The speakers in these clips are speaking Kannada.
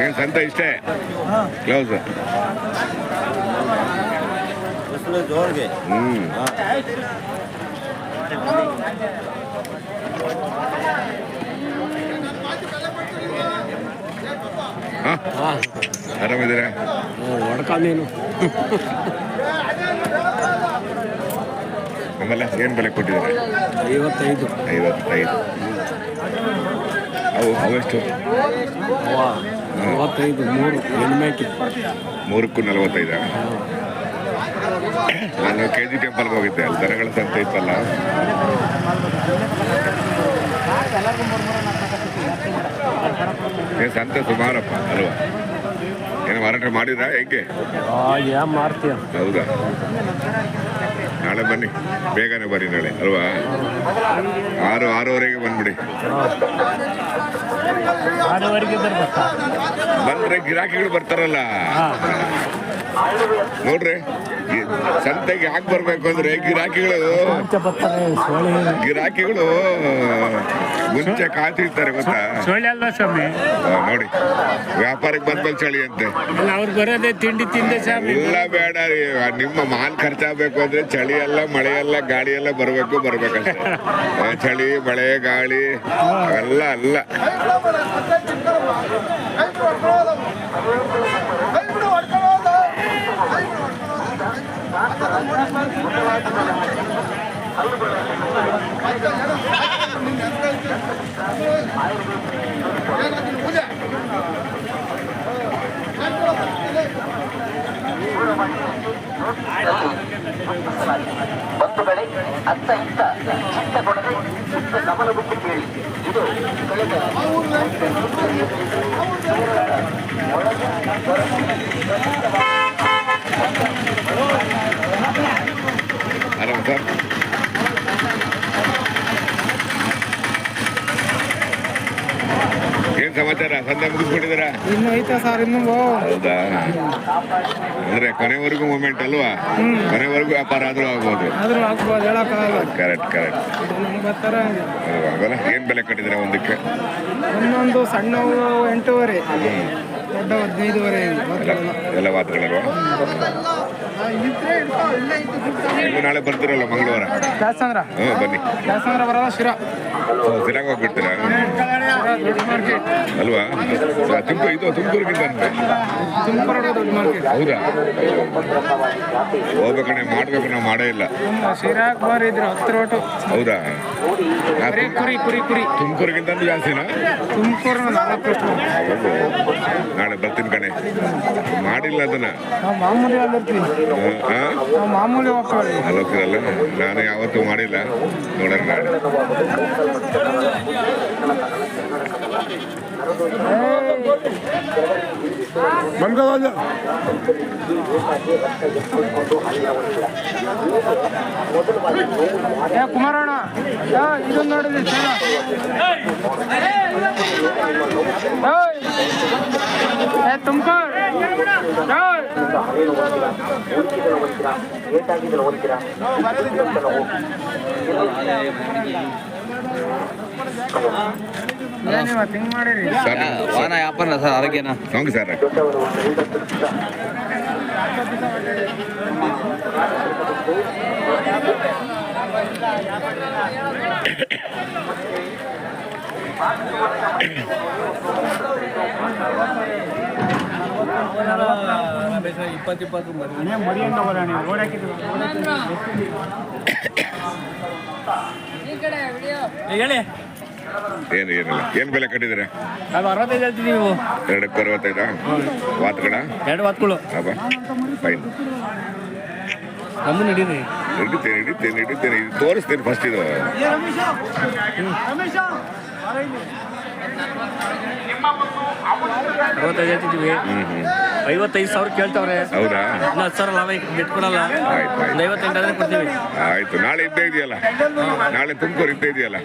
ಏನ್ ಸಂತ ಇಷ್ಟೇ? ಕ್ಲೋಸ್ ಹ್ಮ್. ಹಾ. ಆರಾಮಿದ್ದೀರಾ? ಹೊಡ್ಕ ನೀನು ಆಮೇಲೆ ಏನ್ ಬೆಲೆ ಕೊಟ್ಟಿದ್ದಾರೆ? ಐವತ್ತೈದು. ಐವತ್ತೈದು. ಅವು ಅವೆಷ್ಟು ಅವ. ನಲವತ್ತೈದು ಮೂರು ಹೆಣ್ಮೇಕೆ ಮೂರಕ್ಕೂ ನಲವತ್ತೈದ? ನಾನು ಕೆ ಜಿ ಟೆಂಪಲ್ಗೆ ಹೋಗಿದ್ದೆ ಅಲ್ಲಿ ದನಗಳ ಸಂತೆ ಇತ್ತಲ್ಲ. ಏ ಸಂತೆ ಸುಮಾರಪ್ಪ ಅಲ್ವಾ? ಏನು ಮಾರಾಟ ಮಾಡಿದ್ರಾ ಹೇಗೆ? ಮಾಡ್ತೀಯ ಹೌದಾ? ನಾಳೆ ಬನ್ನಿ. ಬೇಗನೆ ಬರ್ರಿ ನಾಳೆ ಅಲ್ವಾ? ಆರು ಆರೂವರೆಗೆ ಬಂದ್ಬಿಡಿ. ಬಂದ್ರೆ ಗಿರಾಕಿಗಳು ಬರ್ತಾರಲ್ಲ. ನೋಡ್ರಿ. ಸಂತೆಗೆ ಯಾಕೆ ಬರ್ಬೇಕು ಅಂದ್ರೆ ಗಿರಾಕಿಗಳು ಗಿರಾಕಿಗಳು ಮುಂಚೆ ಕಾತಿರ್ತಾರೆ ಗೊತ್ತಾ? ಸ್ವಾಮಿ? ನೋಡಿ ವ್ಯಾಪಾರಕ್ಕೆ ಬಂದ್ಮೇಲೆ ಚಳಿ ಅಂತೆ. ಅವ್ರು ಬರೋದೇ ತಿಂಡಿ ತಿಂದೆ ಸ್ವಾಮಿ. ಎಲ್ಲ ಬೇಡ ರೀ. ನಿಮ್ಮ ಮಾಲ್ ಖರ್ಚಾಗಬೇಕು ಅಂದ್ರೆ ಚಳಿ ಎಲ್ಲ ಮಳೆ ಎಲ್ಲ ಗಾಳಿ ಎಲ್ಲ ಬರಬೇಕು ಬರ್ಬೇಕಷ್ಟೇ. ಚಳಿ ಮಳೆ ಗಾಳಿ ಅಲ್ಲ ಅಲ್ಲ. ಬಂಧುಗಳೇ ಅತ್ತ ಇತ್ತ ಚಿತ್ತ ಕೊಡದೆ ಚಿತ್ತ ಗಮನ ಬಿಟ್ಟು ಕೇಳಿ. ಇದು ಕಳೆದ ಆರಾಮ ಸರ್ ಏನ್ ಸಮಾಚಾರ? ಸಂತೆ ಮುಗಿಸ್ಬಿಟ್ಟಿದ್ದೀರಾ? ಇನ್ನು ಐತೆ ಸರ್ ಇನ್ನು ಹೌದಾ? ಅಂದ್ರೆ ಕೊನೆವರೆಗೂ ಮೂಮೆಂಟ್ ಅಲ್ವಾ? ಕೊನೆವರೆಗೂ ವ್ಯಾಪಾರ ಆದ್ರೂ ಆಗ್ಬೋದು. ಆದ್ರೂ ಆಗ್ಬೋದು ಹೇಳಕ್ಕಾಗಲ್ಲ ಕರೆಕ್ಟ್ ಕರೆಕ್ಟ್ ಬರ್ತಾರ ಏನ್ ಬೆಲೆ ಕಟ್ಟಿದ್ದೀರಾ ಒಂದಕ್ಕೆ? ಒಂದೊಂದು ಸಣ್ಣವು ಎಂಟೂವರೆ. ದೊಡ್ಡ ಹದಿನೈದುವರೆ. ಎಲ್ಲ ಮಾತುಗಳಲ್ವಾ ನೀವು ನಾಳೆ ಬರ್ತೀರಲ್ಲ ಮಂಗಳವಾರ? ದಾಸಂದ್ರ. ಹ್ಞೂ ಬನ್ನಿ. ಕ್ಯಾಸಂದ್ರ ಬರಲ್ಲ ಶಿರಾ. ಶಿರಾಗ ಹೋಗ್ಬಿಡ್ತೀರಾ? ಅಲ್ವಾ? ತುಮಕೂರು ಇದು ತುಮಕೂರಿಗಿಂತ ತುಮಕೂರು ದೊಡ್ಡ ಮಾರ್ಕೆಟ್ ಹೌದಾ ಹೋಗ್ಬೇಕಣ್ಣ ಮಾಡ್ಬೇಕು ನಾವು ಮಾಡೇ ಇಲ್ಲ. ನಮ್ಮ ಬರಿದ್ರು ಹತ್ತು ರೋಟು ಹೌದಾ? ಕುರಿ ಕುರಿ ಕುರಿ. ತುಮಕೂರಿಗಿಂತ ಜಾಸ್ತಿನಾ? ತುಮಕೂರು. ನಾಳೆ ಬರ್ತೀನಿ ಕಣೆ. ಮಾಡಿಲ್ಲ ಅದನ್ನ. ಮಾಮೂಲಿ ಮಾಮೂಲಿ ಹೋಗ್ತೀವಿ ಅಲ್ಲೋಗ್ತಿರಲ್ಲ ನಾನು ಯಾವತ್ತೂ ಮಾಡಿಲ್ಲ ನೋಡೋಣ ನಾಳೆ ಏ ಕುಮಾರಣ್ಣ ಏ ಇದನ್ನ ನೋಡಿದ್ರಿ ಚೀಲ ಏಯ್! ಏ ತುಮಕೂರು ಏಟಾಗಿದ್ರೆ ಓದ್ತೀರಾ? ಏನಿವ ಓದ್ತೀರಾ? ಏಟಾಗಿದ್ರೆ ಸರ್ ವಾಹನ ವ್ಯಾಪಾರ ಸರ್ ಆರೋಗ್ಯನ ಹೌದು ಸರ್. ಓಡಾಕಿದ್ರು ಹೇಳಿ ಏನು ಏನಿಲ್ಲ. ಏನು ಬೆಲೆ ಕಟ್ಟಿದ್ದೀರಾ? ಅದು ಅರವತ್ತೈದು ನೀವು. ಎರಡಕ್ಕೆ ಅರವತ್ತೈದಾ? ವಾತ್ಗಳ ಎರಡು ವಾತ್ಗಳು. ಫೈನ್. ನಮ್ಮನ್ನು ನಡೀರಿ. ಹಿಡಿತೇನೆ ಹಿಡಿತೇನೆ ಹಿಡಿತೇನೆ ಇದು ತೋರಿಸ್ತೇನೆ ಫಸ್ಟ್ ಇದು. ಐವತ್ತೈದು ಹೇಳ್ತಿದ್ವಿ. ಐವತ್ತೈದು ಸಾವಿರ ಕೇಳ್ತಾವ್ರೆ. ಹೌದಾ? ಇನ್ನು ಹತ್ತು ಸಾವಿರ ಲಾಭ ಬಿಟ್ಕೊಡಲ್ಲ ಒಂದು ಐವತ್ತೆಂಟಾದ್ರೆ ಕೊಡ್ತೀವಿ. ಆಯ್ತು ನಾಳೆ ಇದ್ದೇ ಇದೆಯಲ್ಲ? ನಾಳೆ ತುಮಕೂರು ಇದ್ದೇ ಇದೆಯಲ್ಲ?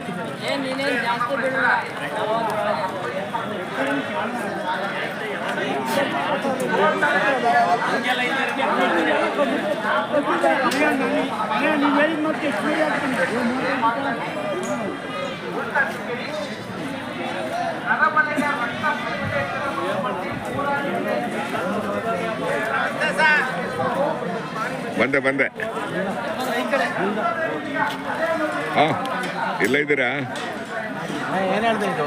ನೀವು ಹೇಳಿದ ಮತ್ತೆ ಬಂದೆ ಬಂದೆ. ಹಾಂ ಇಲ್ಲ ಇದ್ದೀರಾ? ಏನು ಹೇಳ್ದೆ ಇದು?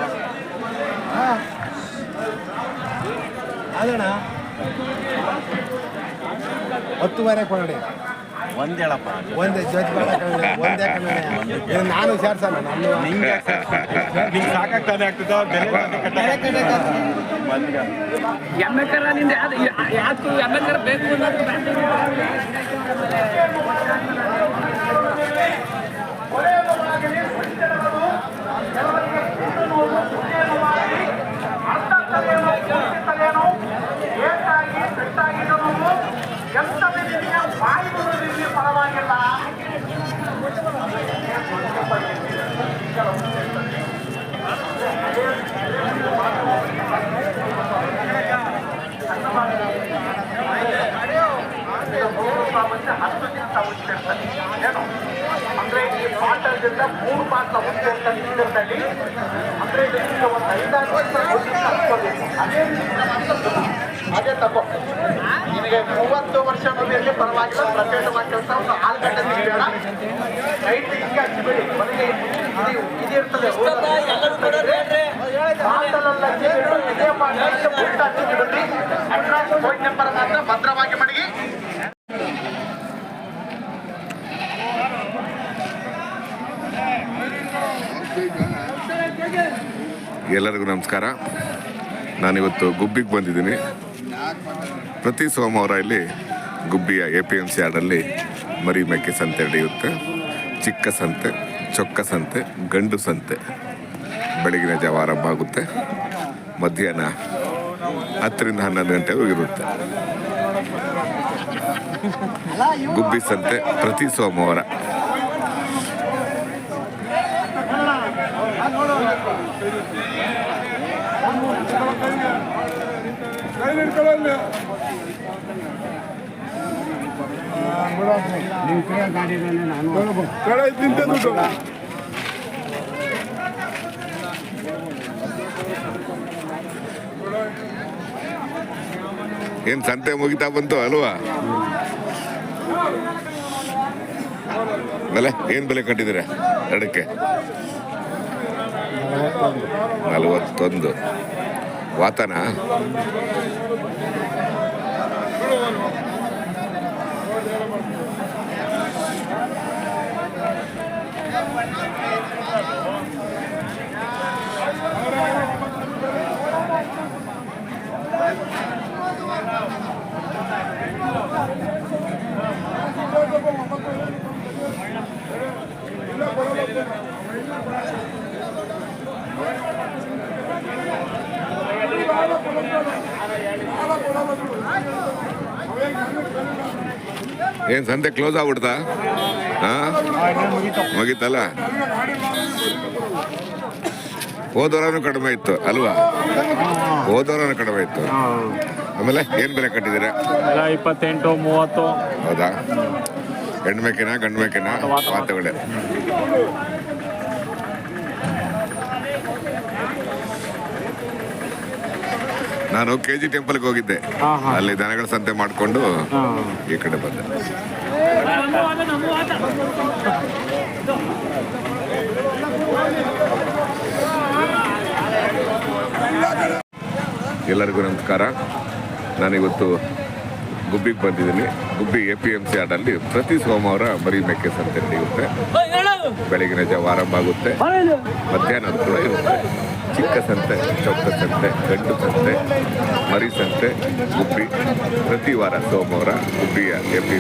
ಅದಣ್ಣ ಹತ್ತುವರೆ ಕೊಡಿ ಒಂದ್ ಹೇಳಪ್ಪ ಒಂದೇ ಬೇಡ ಒಂದೇ. ನಾನು ಸೇರ್ಸಲ್ಲ ನಾನು ನಿಂಗೆ ನಿಂಗೆ ಸಾಕಾಗ್ತದೆ ಆಗ್ತದ ಬೆಲೆ. ಎಮ್ಮೆಕರ ನಿಂದ ಯಾಕೆ ಎಮ್ಮೆಕರ ಬೇಕು ಅನ್ನೋದು ಪಾಠದಿಂದ ಮೂರು ಮಾಸ ಮುಂದೆ ತಂದಿದ್ದಲ್ಲಿ ಅಂದ್ರೆ ಇದರಿಂದ ಒಂದು ಐದಾರು ವರ್ಷ. ಅದೇ ಅದೇ ತಪ್ಪು. ನಿಮಗೆ ಮೂವತ್ತು ವರ್ಷ ಮದುವೆಯಲ್ಲಿ ಪರವಾಗಿಲ್ಲ. ಪ್ರಚಂಡವಾಗಿ ಕೆಲಸ ಒಂದು ಆರು ಗಂಟೆ ಬೇಡ ನೈಟ್ ಹಿಂಗೆ ಹಚ್ಚಿಬಿಡಿ ಮನೆಗೆ ಇದು ಇದಿರ್ತದೆ ಅಡ್ರೆಸ್ ಫೋನ್ ನಂಬರ್ ಮಾತ್ರ ಭದ್ರವಾಗಿ ಮಡಗಿ. ಎಲ್ಲರಿಗೂ ನಮಸ್ಕಾರ. ನಾನಿವತ್ತು ಗುಬ್ಬಿಗೆ ಬಂದಿದ್ದೀನಿ. ಪ್ರತಿ ಸೋಮವಾರ ಇಲ್ಲಿ ಗುಬ್ಬಿಯ ಎ ಪಿ ಎಂ ಸಿ ಆಡಲ್ಲಿ ಮರಿ ಮೇಕೆ ಸಂತೆ ನಡೆಯುತ್ತೆ. ಚಿಕ್ಕ ಸಂತೆ, ಚೊಕ್ಕ ಸಂತೆ, ಗಂಡು ಸಂತೆ ಬೆಳಗಿನ ಜಾವ ಆರಂಭ ಆಗುತ್ತೆ. ಮಧ್ಯಾಹ್ನ ಹತ್ತರಿಂದ ಹನ್ನೊಂದು ಗಂಟೆವರೆಗೂ ಇರುತ್ತೆ. ಗುಬ್ಬಿ ಸಂತೆ ಪ್ರತಿ ಸೋಮವಾರ. ಏನ್ ಸಂತೆ ಮುಗಿತಾ ಬಂತು ಅಲ್ವಾ? ಬೆಲೆ ಏನ್ ಬೆಲೆ ಕಟ್ಟಿದ್ದೀರಾ ಎರಡಕ್ಕೆ? ನಲವತ್ತೊಂದು. ವಾತನ? ಏನ್ ಸಂತೆ ಕ್ಲೋಸ್ ಆಗ್ಬಿಡ್ತಾ? ಹಾಂ? ಮುಗೀತಲ್ಲ? ಹೋದವರನು ಕಡಿಮೆ ಇತ್ತು ಅಲ್ವಾ? ಹೋದವರನು ಕಡಿಮೆ ಇತ್ತು. ಆಮೇಲೆ ಏನ್ ಬೆಲೆ ಕಟ್ಟಿದ್ದೀರಾ? ಎಲ್ಲ ಇಪ್ಪತ್ತೆಂಟು ಮೂವತ್ತು. ಹೌದಾ? ಗಂಡು ಗಂಡ್ಮೆಕಿನ ಗಂಡು ಮೇಕೆನಾ? ವಾತಗಳೇ ನಾನು ಕೆ ಜಿ ಟೆಂಪಲ್ಗೆ ಹೋಗಿದ್ದೆ. ಅಲ್ಲಿ ದನಗಳ ಸಂತೆ ಮಾಡಿಕೊಂಡು ಈ ಕಡೆ ಬಂದೆ. ಎಲ್ಲರಿಗೂ ನಮಸ್ಕಾರ. ನಾನಿವತ್ತು ಗುಬ್ಬಿಗೆ ಬಂದಿದ್ದೀನಿ. Gubbi A P M C ಆಡಲ್ಲಿ ಪ್ರತಿ ಸೋಮವಾರ ಬರೀ ಮೆಕ್ಕೆ ಸಂತೆ ನಡೆಯುತ್ತೆ. ಬೆಳಗಿನ ಜಾವ ಆರಂಭ ಆಗುತ್ತೆ. ಮಧ್ಯಾಹ್ನ ಕೂಡ ಇರುತ್ತೆ. ಸಂತೆ ಚೌಕ ಸಂತೆ ಗಂಡು ಸಂತೆ ಮರಿ ಸಂತೆ ಗುಬ್ಬಿ ಪ್ರತಿ ವಾರ ಸೋಮವಾರ ಗುಬ್ಬಿಯ ಎ ಪಿ